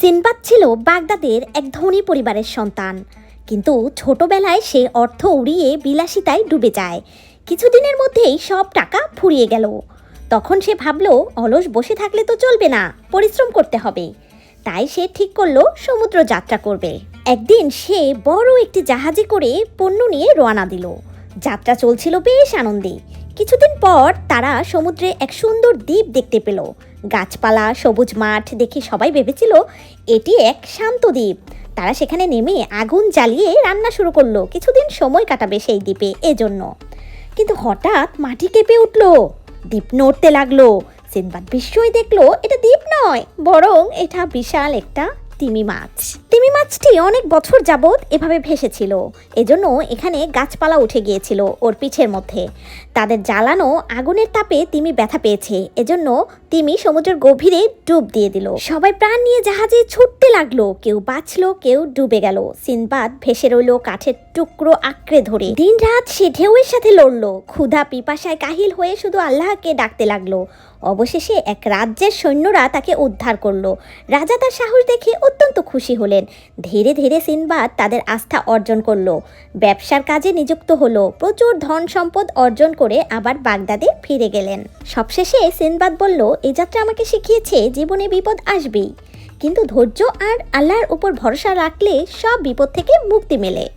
Sinbad ছিল বাগদাদের এক ধনী পরিবারের সন্তান। কিন্তু ছোটবেলায় সে অর্থ উড়িয়ে বিলাসিতায় ডুবে যায়। কিছুদিনের মধ্যেই সব টাকা ফুরিয়ে গেল। তখন সে ভাবলো, অলস বসে থাকলে তো চলবে না, পরিশ্রম করতে হবে। তাই সে ঠিক করল, সমুদ্র যাত্রা করবে। একদিন সে বড় একটি জাহাজে করে পণ্য নিয়ে রওনা দিল। যাত্রা চলছিল বেশ আনন্দে। কিছুদিন পর তারা সমুদ্রে এক সুন্দর দ্বীপ দেখতে পেল। গাছপালা, সবুজ মাঠ দেখে সবাই ভেবেছিল, এটি এক শান্ত দ্বীপ। তারা সেখানে নেমে আগুন জ্বালিয়ে রান্না শুরু করল। কিছুদিন সময় কাটাবে সেই দ্বীপে এজন্য। কিন্তু হঠাৎ মাটি কেঁপে উঠল, দ্বীপ নড়তে লাগল। সিনবাদ বিস্ময় দেখল, এটা দ্বীপ নয়, বরং এটা বিশাল একটা তিমি মাছ। তিমি মাছটি অনেক বছর যাবৎ এভাবে ভেসেছিল। এজন্য এখানে গাছপালা উঠে গিয়েছিল ওর পিঠের মধ্যে। তাদের জ্বালানো আগুনের তাপে তিমি ব্যথা পেয়েছে। এজন্য তিমি সমুদ্রের গভীরে ডুব দিয়ে দিল। সবাই প্রাণ নিয়ে জাহাজে ছুটতে লাগল। কেউ বাঁচলো, কেউ ডুবে গেল। সিনবাদ ভেসে রইল কাঠের টুকরো আঁকড়ে ধরে। দিন রাত সে ঢেউয়ের সাথে লড়লো। ক্ষুধা পিপাসায় কাহিল হয়ে শুধু আল্লাহকে ডাকতে লাগল। অবশেষে এক রাজ্যের সৈন্যরা তাকে উদ্ধার করল। রাজা তার সাহস দেখে অত্যন্ত খুশি হলেন। ধীরে ধীরে সিনবাদ তাদের আস্থা অর্জন করল। ব্যবসার কাজে নিযুক্ত হলো। প্রচুর ধন সম্পদ অর্জন করে আবার বাগদাদে ফিরে গেলেন। সবশেষে সিনবাদ বলল এই যাত্রা আমাকে শিখিয়েছে, জীবনে বিপদ আসবেই। কিন্তু ধৈর্য আর আল্লাহর উপর ভরসা রাখলে সব বিপদ থেকে মুক্তি মেলে।